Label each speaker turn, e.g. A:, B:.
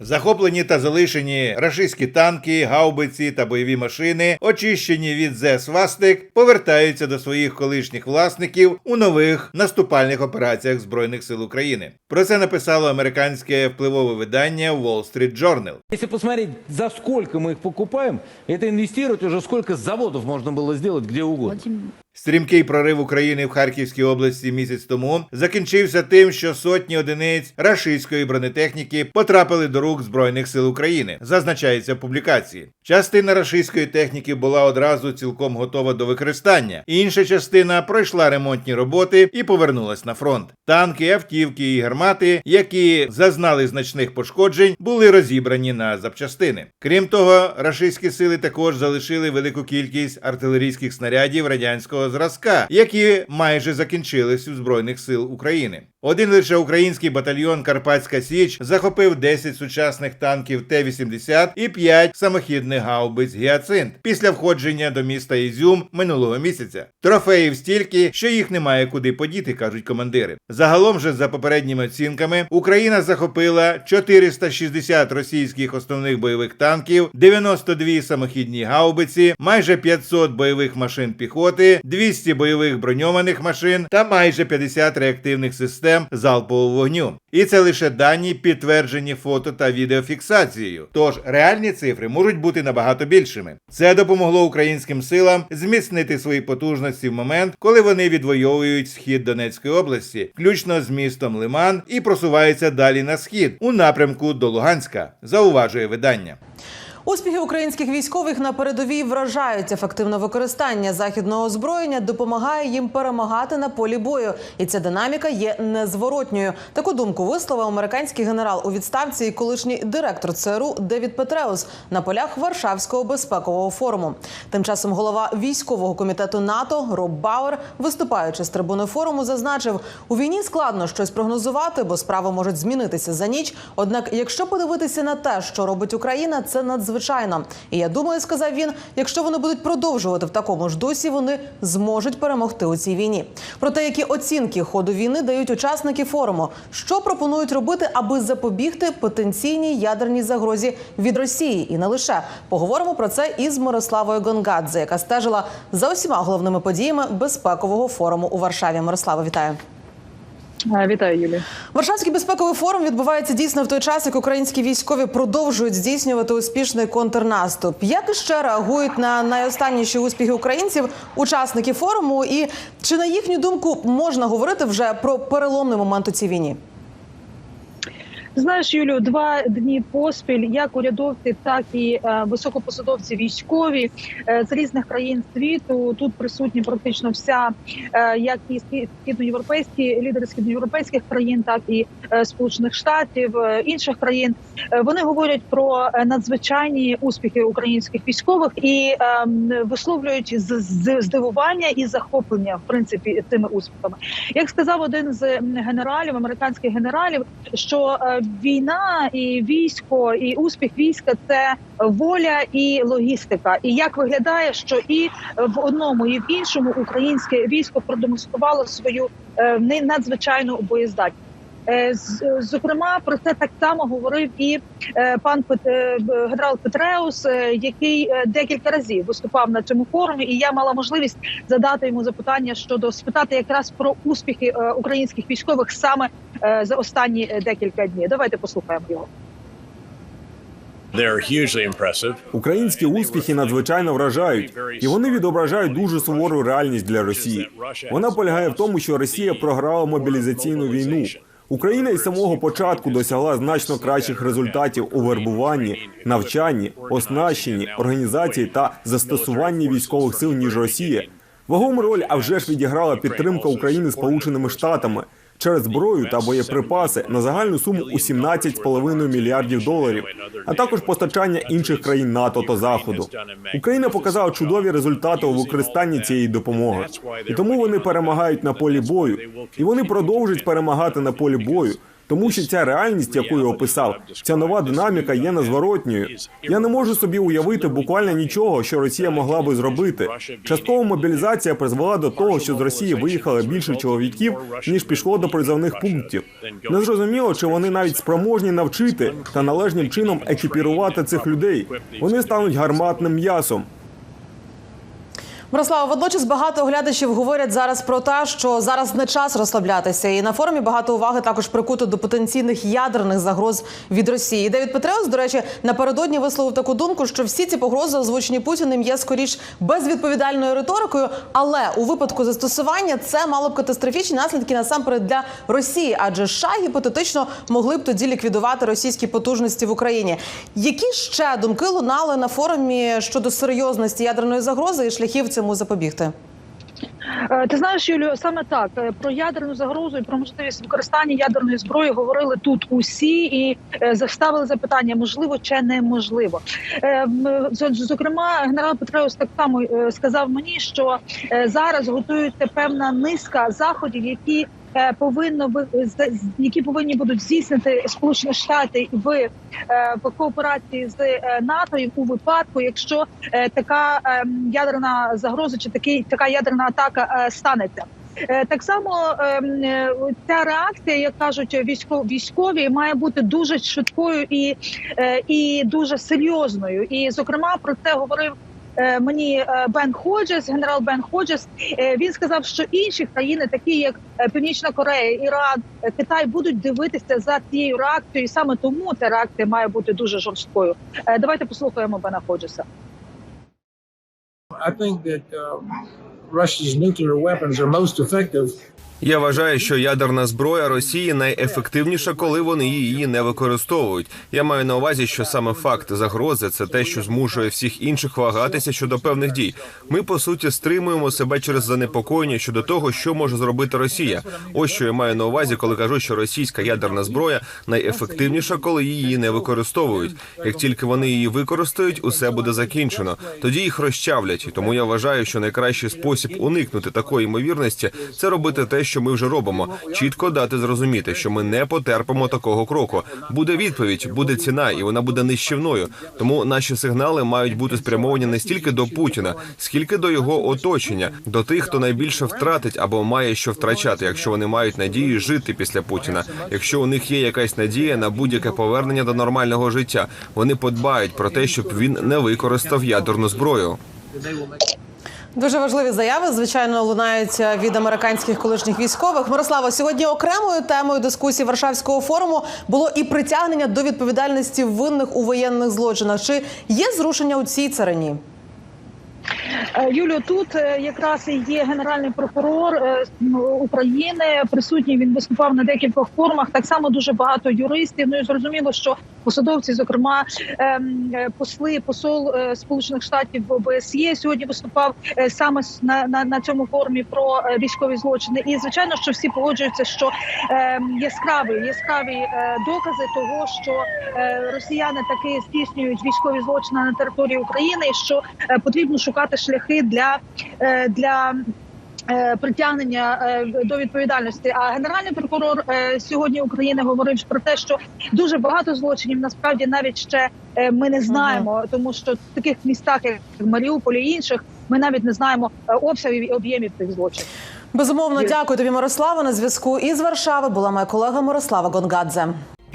A: Захоплені та залишені рашистські танки, гаубиці та бойові машини, очищені від зе свастик, повертаються до своїх колишніх власників у нових наступальних операціях Збройних сил України. Про це написало американське впливове видання Wall Street Journal.
B: Если посмотреть, за сколько мы их покупаем, это инвестировать уже сколько заводов можно было сделать где угодно.
A: Стрімкий прорив України в Харківській області місяць тому закінчився тим, що сотні одиниць рашистської бронетехніки потрапили до рук Збройних сил України. Зазначається в публікації. Частина рашистської техніки була одразу цілком готова до використання. Інша частина пройшла ремонтні роботи і повернулась на фронт. Танки, автівки і гармати, які зазнали значних пошкоджень, були розібрані на запчастини. Крім того, рашистські сили також залишили велику кількість артилерійських снарядів радянського зразка, які майже закінчились у збройних сил України. Один лише український батальйон Карпатська Січ захопив 10 сучасних танків Т-80 і 5 самохідних гаубиць Гіацинт після входження до міста Ізюм минулого місяця. Трофеїв стільки, що їх немає куди подіти, кажуть командири. Загалом же, за попередніми оцінками, Україна захопила 460 російських основних бойових танків, 92 самохідні гаубиці, майже 500 бойових машин піхоти, 200 бойових броньованих машин та майже 50 реактивних систем залпового вогню. І це лише дані, підтверджені фото та відеофіксацією. Тож реальні цифри можуть бути набагато більшими. Це допомогло українським силам зміцнити свої потужності в момент, коли вони відвоюють схід Донецької області, включно з містом Лиман, і просуваються далі на схід у напрямку до Луганська, зауважує видання.
C: Успіхи українських військових на передовій вражають ефективне використання західного озброєння допомагає їм перемагати на полі бою, і ця динаміка є незворотньою. Таку думку висловив американський генерал у відставці і колишній директор ЦРУ Девід Петреус на полях Варшавського безпекового форуму. Тим часом голова військового комітету НАТО Роб Бауер, виступаючи з трибуни форуму, зазначив, у війні складно щось прогнозувати, бо справи можуть змінитися за ніч. Однак, якщо подивитися на те, що робить Україна, це надзвичайно. І я думаю, сказав він, якщо вони будуть продовжувати в такому ж дусі, вони зможуть перемогти у цій війні. Про те, які оцінки ходу війни дають учасники форуму, що пропонують робити, аби запобігти потенційній ядерній загрозі від Росії, і не лише поговоримо про це із Мирославою Гонгадзе, яка стежила за усіма головними подіями безпекового форуму у Варшаві. Мирослава, вітаю.
D: Е, Вітаю, Юлі.
C: Варшавський безпековий форум відбувається дійсно в той час, як українські військові продовжують здійснювати успішний контрнаступ. Як іще реагують на найостанніші успіхи українців, учасники форуму, і чи на їхню думку можна говорити вже про переломний момент у цій війні?
D: Знаєш, Юлю, два дні поспіль, як урядовці, так і е, високопосадовці військові е, з різних країн світу. Тут присутні практично вся, е, як і східноєвропейські лідери східноєвропейських країн, так і сполучених штатів інших країн. Вони говорять про надзвичайні успіхи українських військових і е, висловлюють з- здивування і захоплення в принципі цими успіхами. Як сказав один з генералів, американських генералів, що війна і військо, і успіх війська це воля і логістика. І як виглядає, що і в одному, і в іншому українське військо продемонструвало свою е, надзвичайну боєздатність. Е, Зокрема, про це так само говорив і е, пан генерал Петреус, який декілька разів виступав на цьому форумі, і я мала можливість задати йому запитання щодо спитати якраз про успіхи українських військових саме за останні е, декілька днів. Давайте послухаємо його.
E: Українські успіхи надзвичайно вражають, і вони відображають дуже сувору реальність для Росії. Вона полягає в тому, що Росія програла мобілізаційну війну. Україна із самого початку досягла значно кращих результатів у вербуванні, навчанні, оснащенні, організації та застосуванні військових сил ніж Росія. Вагому роль, а вже ж відіграла підтримка України Сполученими Штатами через зброю та боєприпаси на загальну суму у 17,5 мільярдів доларів, а також постачання інших країн НАТО та Заходу. Україна показала чудові результати у використанні цієї допомоги, і тому вони перемагають на полі бою, і вони продовжують перемагати на полі бою. Тому що ця реальність, яку я описав, ця нова динаміка є незворотньою. Я не можу собі уявити буквально нічого, що Росія могла би зробити. Часткова мобілізація призвела до того, що з Росії виїхало більше чоловіків, ніж пішло до призовних пунктів. Незрозуміло, чи вони навіть спроможні навчити та належним чином екіпірувати цих людей. Вони стануть гарматним м'ясом.
C: Мирослава, водночас багато оглядачів говорять зараз про те, що зараз не час розслаблятися. І на форумі багато уваги також прикуто до потенційних ядерних загроз від Росії. Девід Петреус, до речі, напередодні висловив таку думку, що всі ці погрози, озвучені Путіним, є скоріш безвідповідальною риторикою. Але у випадку застосування це мало б катастрофічні наслідки насамперед для Росії, адже США гіпотетично могли б тоді ліквідувати російські потужності в Україні. Які ще думки лунали на форумі щодо серйозності ядерної загрози і шляхів цьому запобігти?
D: Е, Ти знаєш, Юлію, саме так Е, про ядерну загрозу і про можливість використання ядерної зброї говорили тут усі і е, заставили запитання: можливо чи неможливо. Зокрема, генерал Петреус так само сказав мені, що зараз готується певна низка заходів, які повинно з- з- які повинні будуть здійснити Сполучені Штати в, е, в кооперації з е, НАТО у випадку, якщо е, така е, ядерна загроза чи такий така ядерна атака е, станеться. Е, Так само е, м, е, ця реакція, як кажуть військові, має бути дуже швидкою і, е, і дуже серйозною. І зокрема про це говорив. Е, Мені е, Бен Ходжес, генерал Бен Ходжес, е, він сказав, що інші країни, такі як Північна Корея, Іран, Китай, будуть дивитися за цією реакцією, і саме тому ця реакція має бути дуже жорсткою. Давайте послухаємо Бена Ходжеса.
F: I think um, Russia's nuclear weapons are most effective
G: Я вважаю, що ядерна зброя Росії найефективніша, коли вони її не використовують. Я маю на увазі, що саме факт загрози це те, що змушує всіх інших вагатися щодо певних дій. Ми по суті стримуємо себе через занепокоєння щодо того, що може зробити Росія. Ось що я маю на увазі, коли кажу, що російська ядерна зброя найефективніша, коли її не використовують. Як тільки вони її використають, усе буде закінчено. Тоді їх розчавлять. Тому я вважаю, що найкращий спосіб уникнути такої ймовірності це робити те, що ми вже робимо. Чітко дати зрозуміти, що ми не потерпимо такого кроку. Буде відповідь, буде ціна, і вона буде нищівною. Тому наші сигнали мають бути спрямовані не стільки до Путіна, скільки до його оточення, до тих, хто найбільше втратить або має що втрачати, якщо вони мають надію жити після Путіна. Якщо у них є якась надія на будь-яке повернення до нормального життя, вони подбають про те, щоб він не використав ядерну зброю.
C: Дуже важливі заяви, звичайно, лунають від американських колишніх військових. Мирослава, сьогодні окремою темою дискусії Варшавського форуму було і притягнення до відповідальності винних у воєнних злочинах. Чи є зрушення у цій царині?
D: Е, Юлію, тут е, якраз є генеральний прокурор е, України. Присутній він виступав на декількох форумах. Так само дуже багато юристів. Ну і зрозуміло, що посадовці, зокрема ем, е, посли, посол е, Сполучених Штатів в ОБСЄ сьогодні виступав е, саме на, на, на цьому форумі про військові злочини. І звичайно, що всі погоджуються, що ем, яскраві яскраві докази того, що росіяни таки здійснюють військові злочини на території України, і що потрібно шукати шляхи для, для притягнення е, до відповідальності. А генеральний прокурор е, сьогодні України говорив про те, що дуже багато злочинів насправді навіть ще е, ми не знаємо, тому що в таких містах, як Маріуполі і інших, ми навіть не знаємо е, обсягів і об'ємів цих злочинів.
C: Безумовно, дякую тобі, Мирослава. На зв'язку із Варшави була моя колега Мирослава Гонгадзе.